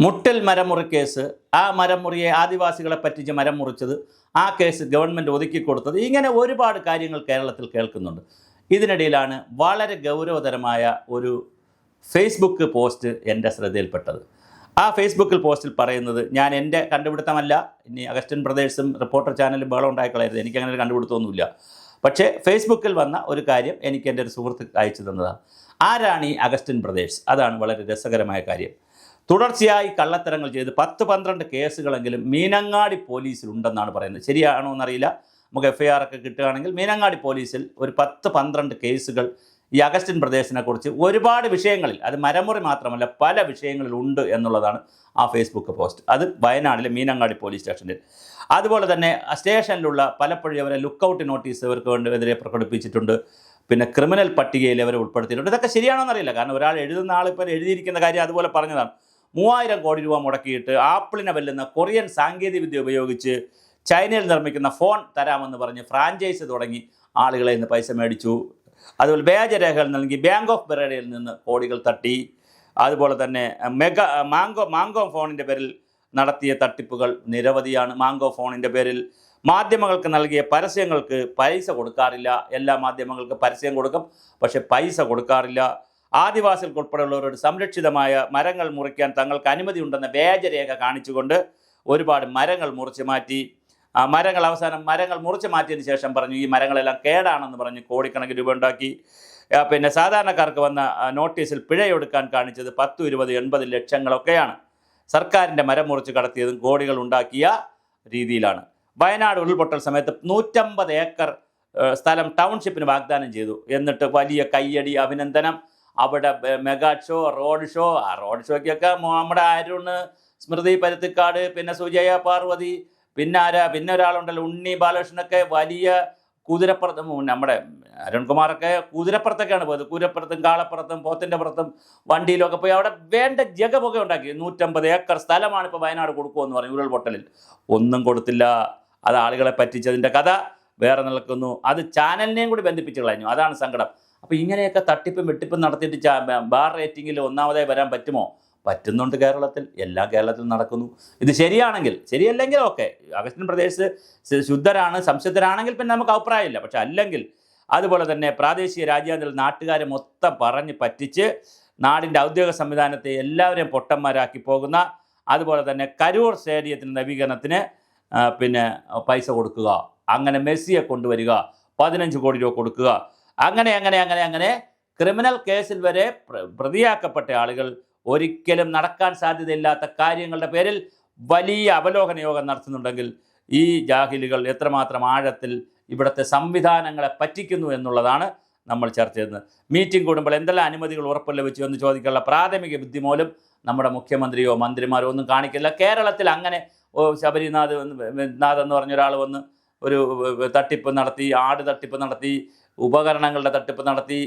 മുട്ടൽ മരമുറി കേസ്. ആ മരമുറിയെ ആദിവാസികളെ പറ്റിച്ച് മരം മുറിച്ചത് ആ കേസ് ഗവൺമെന്റ് ഒതുക്കി കൊടുത്തത്. ഇങ്ങനെ ഒരുപാട് കാര്യങ്ങൾ കേരളത്തിൽ കേൾക്കുന്നുണ്ട്. ഇതിനിടയിലാണ് വളരെ ഗൗരവതരമായ ഒരു ഫേസ്ബുക്ക് പോസ്റ്റ് എന്റെ ശ്രദ്ധയിൽപ്പെട്ടത്. ആ ഫേസ്ബുക്കിൽ പോസ്റ്റിൽ പറയുന്നത് ഞാൻ എന്റെ കണ്ടുപിടുത്തമല്ല. ഇനി അഗസ്റ്റിൻ ബ്രദേഴ്സും റിപ്പോർട്ടർ ചാനലും ബഹളം ഉണ്ടായിക്കളയരുത്. എനിക്കങ്ങനെ ഒരു കണ്ടുപിടുത്തമൊന്നുമില്ല. പക്ഷേ ഫേസ്ബുക്കിൽ വന്ന ഒരു കാര്യം എനിക്ക് എന്റെ ഒരു സുഹൃത്ത് അയച്ചു തന്നതാണ്. ആരാണ് ഈ അഗസ്റ്റിൻ ബ്രദേഴ്സ്? അതാണ് വളരെ രസകരമായ കാര്യം. തുടർച്ചയായി കള്ളത്തരങ്ങൾ ചെയ്ത് പത്ത് പന്ത്രണ്ട് കേസുകളെങ്കിലും മീനങ്ങാടി പോലീസിൽ ഉണ്ടെന്നാണ് പറയുന്നത്. ശരിയാണോ എന്നറിയില്ല. നമുക്ക് എഫ് ഐ ആർ ഒക്കെ കിട്ടുകയാണെങ്കിൽ മീനങ്ങാടി പോലീസിൽ ഒരു പത്ത് പന്ത്രണ്ട് കേസുകൾ ഈ അഗസ്റ്റിൻ പ്രദേശിനെക്കുറിച്ച് ഒരുപാട് വിഷയങ്ങളിൽ അത് മരമുറി മാത്രമല്ല പല വിഷയങ്ങളിൽ ഉണ്ട് എന്നുള്ളതാണ് ആ ഫേസ്ബുക്ക് പോസ്റ്റ് അത് വയനാടിലെ മീനങ്ങാടി പോലീസ് സ്റ്റേഷനിൽ. അതുപോലെ തന്നെ സ്റ്റേഷനിലുള്ള പലപ്പോഴും അവരെ ലുക്കൗട്ട് നോട്ടീസ് ഇവർക്ക് എതിരെ പ്രകടിപ്പിച്ചിട്ടുണ്ട്. പിന്നെ ക്രിമിനൽ പട്ടികയിൽ അവരെ ഉൾപ്പെടുത്തിയിട്ടുണ്ട്. ഇതൊക്കെ ശരിയാണോ എന്നറിയില്ല. കാരണം ഒരാൾ എഴുതുന്ന ആൾ ഇപ്പോൾ എഴുതിയിരിക്കുന്ന കാര്യം അതുപോലെ പറഞ്ഞതാണ്. മൂവായിരം കോടി രൂപ മുടക്കിയിട്ട് ആപ്പിളിനെ വെല്ലുന്ന കൊറിയൻ സാങ്കേതികവിദ്യ ഉപയോഗിച്ച് ചൈനയിൽ നിർമ്മിക്കുന്ന ഫോൺ തരാമെന്ന് പറഞ്ഞ് ഫ്രാഞ്ചൈസ് തുടങ്ങി ആളുകളെ ഇന്ന് പൈസ മേടിച്ചു. അതുപോലെ വ്യാജരേഖകൾ നൽകി ബാങ്ക് ഓഫ് ബറോഡയിൽ നിന്ന് കോടികൾ തട്ടി. അതുപോലെ തന്നെ മെഗ മാങ്കോ മാങ്കോ ഫോണിന്റെ പേരിൽ നടത്തിയ തട്ടിപ്പുകൾ നിരവധിയാണ്. മാങ്കോ ഫോണിന്റെ പേരിൽ മാധ്യമങ്ങൾക്ക് നൽകിയ പരസ്യങ്ങൾക്ക് പൈസ കൊടുക്കാറില്ല. എല്ലാ മാധ്യമങ്ങൾക്കും പരസ്യം കൊടുക്കും പക്ഷേ പൈസ കൊടുക്കാറില്ല. ആദിവാസികൾക്ക് ഉൾപ്പെടെയുള്ളവരോട് സംരക്ഷിതമായ മരങ്ങൾ മുറിക്കാൻ തങ്ങൾക്ക് അനുമതി ഉണ്ടെന്ന വ്യാജരേഖ കാണിച്ചുകൊണ്ട് ഒരുപാട് മരങ്ങൾ മുറിച്ച് മാറ്റി. മരങ്ങൾ അവസാനം മരങ്ങൾ മുറിച്ച് മാറ്റിയതിന് ശേഷം പറഞ്ഞു ഈ മരങ്ങളെല്ലാം കേടാണെന്ന് പറഞ്ഞ് കോടിക്കണക്കിന് രൂപ ഉണ്ടാക്കി. പിന്നെ സാധാരണക്കാർക്ക് വന്ന നോട്ടീസിൽ പിഴയൊടുക്കാൻ കാണിച്ചത് പത്തും ഇരുപത് എൺപത് ലക്ഷങ്ങളൊക്കെയാണ്. സർക്കാരിന്റെ മരം മുറിച്ച് കടത്തിയതും കോടികൾ ഉണ്ടാക്കിയ രീതിയിലാണ്. വയനാട് ഉരുൾപൊട്ടൽ സമയത്ത് നൂറ്റമ്പത് ഏക്കർ സ്ഥലം ടൗൺഷിപ്പിന് വാഗ്ദാനം ചെയ്തു. എന്നിട്ട് വലിയ കയ്യടി അഭിനന്ദനം അവിടെ മെഗാ ഷോ റോഡ് ഷോ. ആ റോഡ് ഷോയ്ക്കൊക്കെ നമ്മുടെ അരുണ് സ്മൃതി പരുത്തിക്കാട് പിന്നെ സുജയ പാർവതി പിന്നെ ആരാ പിന്നെ ഒരാളുണ്ടല്ലോ ഉണ്ണി ബാലകൃഷ്ണനൊക്കെ വലിയ കുതിരപ്പുറത്ത് നമ്മുടെ അരുൺകുമാറൊക്കെ കുതിരപ്പുറത്തൊക്കെയാണ് പോയത്. കുതിരപ്പുറത്തും കാളപ്പുറത്തും പോത്തിന്റെ പുറത്തും വണ്ടിയിലൊക്കെ പോയി അവിടെ വേണ്ട ജഗപൊക്കെ ഉണ്ടാക്കി. നൂറ്റമ്പത് ഏക്കർ സ്ഥലമാണ് ഇപ്പോൾ വയനാട് കൊടുക്കുമെന്ന് പറഞ്ഞു ഉരുൾപൊട്ടലിൽ. ഒന്നും കൊടുത്തില്ല. അത് ആളുകളെ പറ്റിച്ചതിന്റെ കഥ. വേറെ നിൽക്കുന്നു അത് ചാനലിനെയും കൂടി ബന്ധിപ്പിച്ച് കളഞ്ഞു അതാണ് സങ്കടം. അപ്പോൾ ഇങ്ങനെയൊക്കെ തട്ടിപ്പും വെട്ടിപ്പും നടത്തിയിട്ട് ബാർ റേറ്റിങ്ങിൽ ഒന്നാമതായി വരാൻ പറ്റുമോ? പറ്റുന്നുണ്ട് കേരളത്തിൽ. എല്ലാ കേരളത്തിലും നടക്കുന്നു. ഇത് ശരിയാണെങ്കിൽ ശരിയല്ലെങ്കിൽ ഓക്കെ. അഗസ്റ്റിൻ പ്രദേശ് ശുദ്ധരാണ് സംശുദ്ധരാണെങ്കിൽ പിന്നെ നമുക്ക് അഭിപ്രായമില്ല. പക്ഷെ അല്ലെങ്കിൽ അതുപോലെ തന്നെ പ്രാദേശിക രാജ്യാന്തര നാട്ടുകാരെ മൊത്തം പറഞ്ഞ് പറ്റിച്ച് നാടിന്റെ ഔദ്യോഗിക സംവിധാനത്തെ എല്ലാവരെയും പൊട്ടന്മാരാക്കി പോകുന്ന അതുപോലെ തന്നെ കരൂർ സ്റ്റേഡിയത്തിന്റെ നവീകരണത്തിന് പിന്നെ പൈസ കൊടുക്കുക. അങ്ങനെ മെസ്സിയെ കൊണ്ടുവരിക. പതിനഞ്ച് കോടി രൂപ കൊടുക്കുക. അങ്ങനെ അങ്ങനെ അങ്ങനെ അങ്ങനെ ക്രിമിനൽ കേസിൽ വരെ പ്രതിയാക്കപ്പെട്ട ആളുകൾ ഒരിക്കലും നടക്കാൻ സാധ്യതയില്ലാത്ത കാര്യങ്ങളുടെ പേരിൽ വലിയ അവലോകന യോഗം നടത്തുന്നുണ്ടെങ്കിൽ ഈ ജാഹിലുകൾ എത്രമാത്രം ആഴത്തിൽ ഇവിടുത്തെ സംവിധാനങ്ങളെ പറ്റിക്കുന്നു എന്നുള്ളതാണ് നമ്മൾ ചർച്ച ചെയ്യുന്നത്. മീറ്റിംഗ് കൂടുമ്പോൾ എന്തെല്ലാം അനുമതികൾ ഉറപ്പ് ലഭിച്ചു എന്ന് ചോദിക്കാനുള്ള പ്രാഥമിക ബുദ്ധി മൂലം നമ്മുടെ മുഖ്യമന്ത്രിയോ മന്ത്രിമാരോ ഒന്നും കാണിക്കില്ല. കേരളത്തിൽ അങ്ങനെ ശബരിനാഥ് നാഥ് എന്ന് പറഞ്ഞ ഒരാൾ വന്ന് ഒരു തട്ടിപ്പ് നടത്തി ആട് തട്ടിപ്പ് നടത്തി ഉപകരണങ്ങളുടെ തട്ടിപ്പ് നടത്തി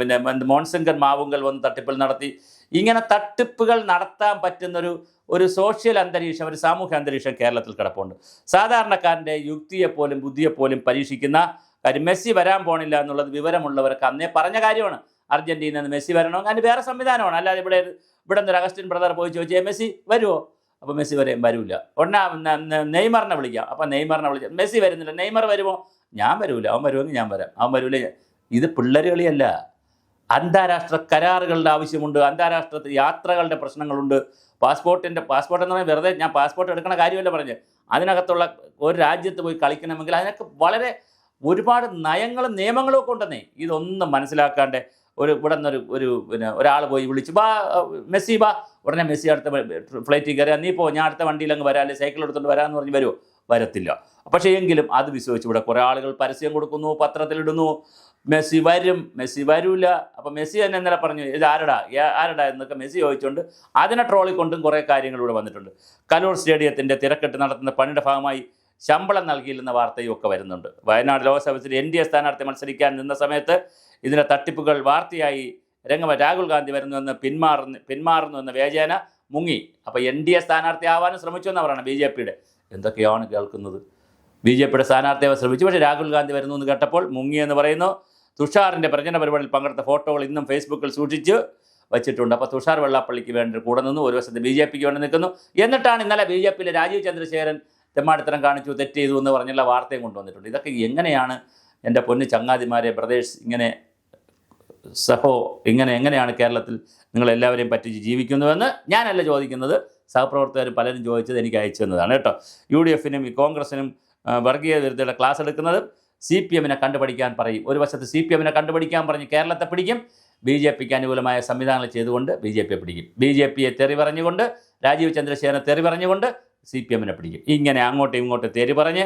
പിന്നെ മോൺസിംഗൻ മാവുങ്കൽ വന്ന് തട്ടിപ്പിൽ നടത്തി. ഇങ്ങനെ തട്ടിപ്പുകൾ നടത്താൻ പറ്റുന്നൊരു ഒരു സോഷ്യൽ അന്തരീക്ഷം ഒരു സാമൂഹ്യ അന്തരീക്ഷം കേരളത്തിൽ കിടപ്പുണ്ട്. സാധാരണക്കാരന്റെ യുക്തിയെപ്പോലും ബുദ്ധിയെപ്പോലും പരീക്ഷിക്കുന്ന കാര്യം മെസ്സി വരാൻ പോണില്ല എന്നുള്ളത് വിവരമുള്ളവർക്ക് അന്നേ പറഞ്ഞ കാര്യമാണ്. അർജന്റീനയിൽ നിന്ന് മെസ്സി വരണമെങ്കിൽ അതിന് വേറെ സംവിധാനമാണ്. അല്ലാതെ ഇവിടെ ഇവിടെ നിന്ന് അഗസ്റ്റിൻ ബ്രദർ പോയി ചോദിച്ചാൽ മെസ്സി വരുമോ അപ്പോൾ മെസ്സി വരെയും വരില്ല ഉടനെ നെയ്മറിനെ വിളിക്കാം. അപ്പോൾ നെയ്മറിനെ വിളിക്കാം. മെസ്സി വരുന്നില്ല. നെയ്മർ വരുമോ? ഞാൻ വരൂല. അവൻ വരുമെങ്കിൽ ഞാൻ വരാം. അവൻ വരൂല. ഇത് പിള്ളേർ കളിയല്ല. അന്താരാഷ്ട്ര കരാറുകളുടെ ആവശ്യമുണ്ട്. അന്താരാഷ്ട്ര യാത്രകളുടെ പ്രശ്നങ്ങളുണ്ട്. പാസ്പോർട്ടിന്റെ പാസ്പോർട്ട് എന്ന് പറഞ്ഞാൽ വെറുതെ ഞാൻ പാസ്പോർട്ട് എടുക്കണ കാര്യമല്ല പറഞ്ഞ് അതിനകത്തുള്ള ഒരു രാജ്യത്ത് പോയി കളിക്കണമെങ്കിൽ അതിനൊക്കെ വളരെ ഒരുപാട് നയങ്ങളും നിയമങ്ങളും ഒക്കെ ഉണ്ടെന്നേ. ഇതൊന്നും മനസ്സിലാക്കാണ്ട് ഒരു ഇവിടെ നിന്നൊരു ഒരു പിന്നെ ഒരാൾ പോയി വിളിച്ച് ബാ മെസ്സി ബാ. ഉടനെ മെസ്സി അടുത്ത ഫ്ലൈറ്റിൽ കയറിയാൽ നീ പോ ഞാൻ അടുത്ത വണ്ടിയിൽ അങ്ങ് വരാം സൈക്കിൾ എടുത്തുകൊണ്ട് വരാമെന്ന് പറഞ്ഞ് വരുമോ വരത്തില്ല. പക്ഷേ എങ്കിലും അത് വിശ്വസിച്ച് ഇവിടെ കുറേ ആളുകൾ പരസ്യം കൊടുക്കുന്നു പത്രത്തിലിടുന്നു. മെസ്സി വരും മെസ്സി വരൂല. അപ്പം മെസ്സി തന്നെ ഇന്നലെ പറഞ്ഞു ഇത് ആരടാ? ആരടാ? എന്നൊക്കെ മെസ്സി ചോദിച്ചുകൊണ്ട് അതിനെ ട്രോളിക്കൊണ്ടും കുറേ കാര്യങ്ങൾ ഇവിടെ വന്നിട്ടുണ്ട്. കലൂർ സ്റ്റേഡിയത്തിന്റെ തിരക്കെട്ട് നടത്തുന്ന പണിയുടെ ഭാഗമായി ശമ്പളം നൽകിയില്ലെന്ന വാർത്തയും ഒക്കെ വരുന്നുണ്ട്. വയനാട് ലോക്സഭയിൽ എൻ ഡി എ സ്ഥാനാർത്ഥി മത്സരിക്കാൻ നിന്ന സമയത്ത് ഇതിന്റെ തട്ടിപ്പുകൾ വാർത്തയായി രംഗം രാഹുൽ ഗാന്ധി വരുന്നുവെന്ന് പിന്മാറുന്നു പിന്മാറുന്നു എന്ന വ്യാജേന മുങ്ങി. അപ്പോൾ എൻ ഡി എ സ്ഥാനാർത്ഥി ആവാനും ശ്രമിച്ചു എന്ന് പറയണം ബി ജെ പിയുടെ. എന്തൊക്കെയാണ് കേൾക്കുന്നത്? ബി ജെ പിയുടെ സ്ഥാനാർത്ഥിയെ ശ്രമിച്ചു. പക്ഷേ രാഹുൽ ഗാന്ധി വരുന്നു എന്ന് കേട്ടപ്പോൾ മുങ്ങി എന്ന് പറയുന്നു. തുഷാറിന്റെ പ്രചരണ പരിപാടിയിൽ പങ്കെടുത്ത ഫോട്ടോകൾ ഇന്നും ഫേസ്ബുക്കിൽ സൂക്ഷിച്ച് വെച്ചിട്ടുണ്ട്. അപ്പോൾ തുഷാർ വെള്ളാപ്പള്ളിക്ക് വേണ്ടി കൂടെ നിന്നു. ഒരു വശത്ത് ബി ജെ പിക്ക് വേണ്ടി നിൽക്കുന്നു. എന്നിട്ടാണ് ഇന്നലെ ബി ജെ പിയിലെ രാജീവ് ചന്ദ്രശേഖരൻ തെമ്മാടിത്തരം കാണിച്ചു തെറ്റ് ചെയ്തു എന്ന് പറഞ്ഞുള്ള വാർത്തയും കൊണ്ടുവന്നിട്ടുണ്ട്. ഇതൊക്കെ എങ്ങനെയാണ് എന്റെ പൊന്നു ചങ്ങാതിമാരെ ബ്രദേഴ്സ് ഇങ്ങനെ സഹോ ഇങ്ങനെ എങ്ങനെയാണ് കേരളത്തിൽ നിങ്ങൾ എല്ലാവരെയും പറ്റിച്ച് ജീവിക്കുന്നുവെന്ന് ഞാനല്ല ചോദിക്കുന്നത്. സഹപ്രവർത്തകർ പലരും ചോദിച്ചത് എനിക്ക് അയച്ചു തന്നതാണ് കേട്ടോ. യു ഡി എഫിനും ഈ കോൺഗ്രസിനും വർഗീയ വിരുദ്ധയുടെ ക്ലാസ് എടുക്കുന്നതും സി പി എമ്മിനെ കണ്ടുപിടിക്കാൻ പറയും. ഒരു വശത്ത് സി പി എമ്മിനെ കണ്ടുപിടിക്കാൻ പറഞ്ഞ് കേരളത്തെ പിടിക്കും. ബി ജെ പിക്ക് അനുകൂലമായ സംവിധാനങ്ങൾ ചെയ്തുകൊണ്ട് ബി ജെ പിയെ പിടിക്കും. ബി ജെ പിയെ തെറി പറഞ്ഞുകൊണ്ട് രാജീവ് ചന്ദ്രശേഖരനെ തെറി പറഞ്ഞുകൊണ്ട് സി പി എമ്മിനെ പിടിക്കും. ഇങ്ങനെ അങ്ങോട്ടും ഇങ്ങോട്ടും തെറി പറഞ്ഞ്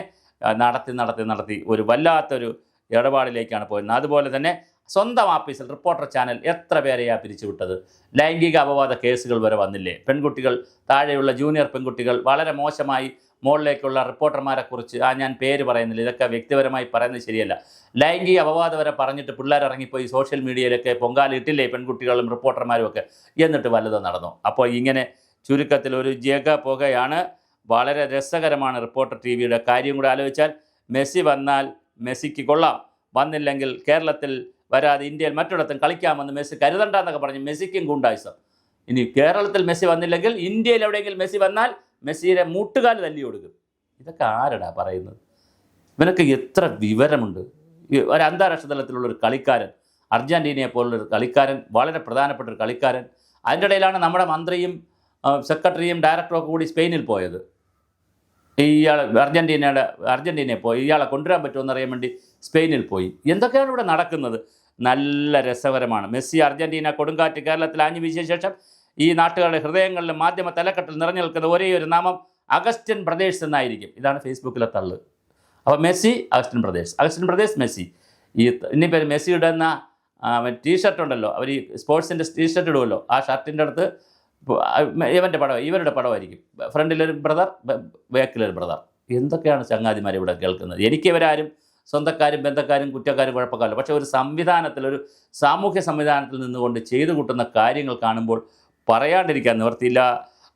നടത്തി നടത്തി നടത്തി ഒരു വല്ലാത്തൊരു ഇടപാടിലേക്കാണ് പോയിരുന്നത്. അതുപോലെ തന്നെ സ്വന്തം ഓഫീസിൽ റിപ്പോർട്ടർ ചാനൽ എത്ര പേരെയാണ് പിരിച്ചുവിട്ടത്? ലൈംഗിക അപവാദ കേസുകൾ വരെ വന്നില്ലേ? പെൺകുട്ടികൾ താഴെയുള്ള ജൂനിയർ പെൺകുട്ടികൾ വളരെ മോശമായി മുകളിലേക്കുള്ള റിപ്പോർട്ടർമാരെക്കുറിച്ച് ആ ഞാൻ പേര് പറയുന്നില്ല ഇതൊക്കെ വ്യക്തിപരമായി പറയുന്നത് ശരിയല്ല. ലൈംഗിക അപവാദം വരെ പറഞ്ഞിട്ട് പിള്ളേർ ഇറങ്ങിപ്പോയി സോഷ്യൽ മീഡിയയിലൊക്കെ പൊങ്കാലിട്ടില്ലേ പെൺകുട്ടികളും റിപ്പോർട്ടർമാരും ഒക്കെ? എന്നിട്ട് വല്ലതും നടന്നു? അപ്പോൾ ഇങ്ങനെ ചുരുക്കത്തിൽ ഒരു ജഗ പുകയാണ്. വളരെ രസകരമാണ് റിപ്പോർട്ടർ ടി വിയുടെ കാര്യം കൂടെ ആലോചിച്ചാൽ. മെസ്സി വന്നാൽ മെസ്സിക്ക് കൊള്ളാം. വന്നില്ലെങ്കിൽ കേരളത്തിൽ വരാതെ ഇന്ത്യയിൽ മറ്റിടത്തും കളിക്കാമെന്ന് മെസ്സി കരുതണ്ട എന്നൊക്കെ പറഞ്ഞ് മെസ്സിക്കും ഗുണ്ടായുസം. ഇനി കേരളത്തിൽ മെസ്സി വന്നില്ലെങ്കിൽ ഇന്ത്യയിൽ എവിടെയെങ്കിലും മെസ്സി വന്നാൽ മെസ്സിയുടെ മൂട്ടുകാൽ തല്ലി കൊടുക്കും. ഇതൊക്കെ ആരടാ പറയുന്നത്? ഇവനൊക്കെ എത്ര വിവരമുണ്ട്? ഒരു അന്താരാഷ്ട്ര തലത്തിലുള്ള ഒരു കളിക്കാരൻ അർജന്റീനയെ പോലുള്ളൊരു കളിക്കാരൻ വളരെ പ്രധാനപ്പെട്ട ഒരു കളിക്കാരൻ അതിന്റെ ഇടയിലാണ് നമ്മുടെ മന്ത്രിയും സെക്രട്ടറിയും ഡയറക്ടറും ഒക്കെ കൂടി സ്പെയിനിൽ പോയത്. ഇയാൾ അർജന്റീനയുടെ അർജന്റീനയെ പോയി ഇയാളെ കൊണ്ടുവരാൻ പറ്റുമെന്ന് അറിയാൻ വേണ്ടി സ്പെയിനിൽ പോയി. എന്തൊക്കെയാണ് ഇവിടെ നടക്കുന്നത്? നല്ല രസകരമാണ്. മെസ്സി അർജന്റീന കൊടുങ്കാറ്റ് കേരളത്തിൽ ആഞ്ഞു വീശിയ ശേഷം ഈ നാട്ടുകാരുടെ ഹൃദയങ്ങളിലും മാധ്യമ തലക്കെട്ടിൽ നിറഞ്ഞു നിൽക്കുന്ന ഒരേ ഒരു നാമം അഗസ്റ്റിൻ ബ്രദേഴ്സ് എന്നായിരിക്കും. ഇതാണ് ഫേസ്ബുക്കിലെ തള്ള്. അപ്പോൾ Messi Augustine brothers. Augustine brothers Messi. ഈ ഇനിയിപ്പോൾ മെസ്സി ഇടുന്ന ടീഷർട്ട് ഉണ്ടല്ലോ. അവർ ഈ സ്പോർട്സിന്റെ ടീഷർട്ട് ഇടുമല്ലോ ആ ഷർട്ടിന്റെ അടുത്ത് ഇവന്റെ പടം ഇവരുടെ പടമായിരിക്കും. ഫ്രണ്ടിലൊരു ബ്രദർ ബാക്കിലൊരു ബ്രദർ. എന്തൊക്കെയാണ് ചങ്ങാതിമാർ ഇവിടെ കേൾക്കുന്നത്? എനിക്കിവരാരും സ്വന്തക്കാരും ബന്ധക്കാരും കുറ്റക്കാരും കുഴപ്പക്കാരും പക്ഷേ ഒരു സംവിധാനത്തിൽ ഒരു സാമൂഹ്യ സംവിധാനത്തിൽ നിന്നുകൊണ്ട് ചെയ്തു കൂട്ടുന്ന കാര്യങ്ങൾ കാണുമ്പോൾ പറയാണ്ടിരിക്കാൻ നിവർത്തിയില്ല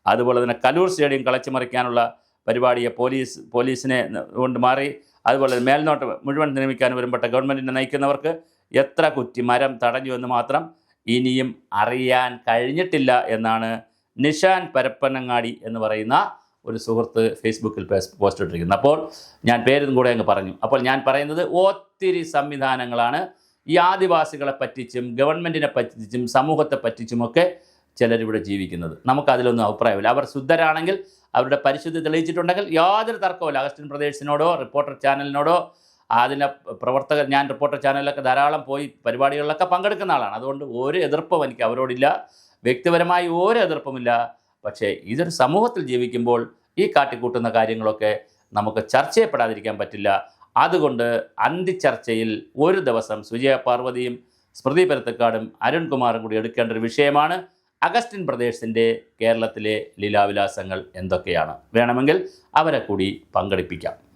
അതുപോലെ തന്നെ കലൂർ സ്റ്റേഡിയം കളച്ചു മറിക്കാനുള്ള പരിപാടിയെ പോലീസ് പോലീസിനെ കൊണ്ട് മാറി അതുപോലെ മേൽനോട്ടം മുഴുവൻ നിർമ്മിക്കാൻ വരുമ്പോട്ടെ ഗവൺമെന്റിനെ നയിക്കുന്നവർക്ക് എത്ര കുറ്റി മരം തടഞ്ഞു എന്ന് മാത്രം ഇനിയും അറിയാൻ കഴിഞ്ഞിട്ടില്ല എന്നാണ് നിഷാൻ പരപ്പനങ്ങാടി എന്ന് പറയുന്ന ഒരു സുഹൃത്ത് ഫേസ്ബുക്കിൽ പോസ്റ്റ് ഇട്ടിരിക്കുന്നത്. അപ്പോൾ ഞാൻ പേരും കൂടെ അങ്ങ് പറഞ്ഞു. അപ്പോൾ ഞാൻ പറയുന്നത് ഒത്തിരി സംവിധാനങ്ങളാണ്. ഈ ആദിവാസികളെ പറ്റിച്ചും ഗവൺമെന്റിനെ പറ്റിച്ചും സമൂഹത്തെ പറ്റിച്ചുമൊക്കെ ചിലരിവിടെ ജീവിക്കുന്നത്. നമുക്കതിലൊന്നും അഭിപ്രായമില്ല. അവർ ശുദ്ധരാണെങ്കിൽ അവരുടെ പരിശുദ്ധി തെളിയിച്ചിട്ടുണ്ടെങ്കിൽ യാതൊരു തർക്കവുമില്ല. അഗസ്റ്റിൻ പ്രദേശിനോടോ റിപ്പോർട്ടർ ചാനലിനോടോ അതിന്റെ പ്രവർത്തകർ ഞാൻ റിപ്പോർട്ടർ ചാനലിലൊക്കെ ധാരാളം പോയി പരിപാടികളിലൊക്കെ പങ്കെടുക്കുന്ന ആളാണ്. അതുകൊണ്ട് ഒരു എതിർപ്പും എനിക്ക് അവരോടില്ല. വ്യക്തിപരമായി ഒരു എതിർപ്പുമില്ല. പക്ഷേ ഇതൊരു സമൂഹത്തിൽ ജീവിക്കുമ്പോൾ ഈ കാട്ടിക്കൂട്ടുന്ന കാര്യങ്ങളൊക്കെ നമുക്ക് ചർച്ച ചെയ്യപ്പെടാതിരിക്കാൻ പറ്റില്ല. അതുകൊണ്ട് അന്തിച്ചർച്ചയിൽ ഒരു ദിവസം സുജയ പാർവതിയും സ്മൃതി പരത്തക്കാടും അരുൺകുമാറും കൂടി എടുക്കേണ്ട ഒരു വിഷയമാണ് അഗസ്റ്റിൻ പ്രദേശിന്റെ കേരളത്തിലെ ലീലാവിലാസങ്ങൾ എന്തൊക്കെയാണ്. വേണമെങ്കിൽ അവരെ കൂടി പങ്കെടുപ്പിക്കാം.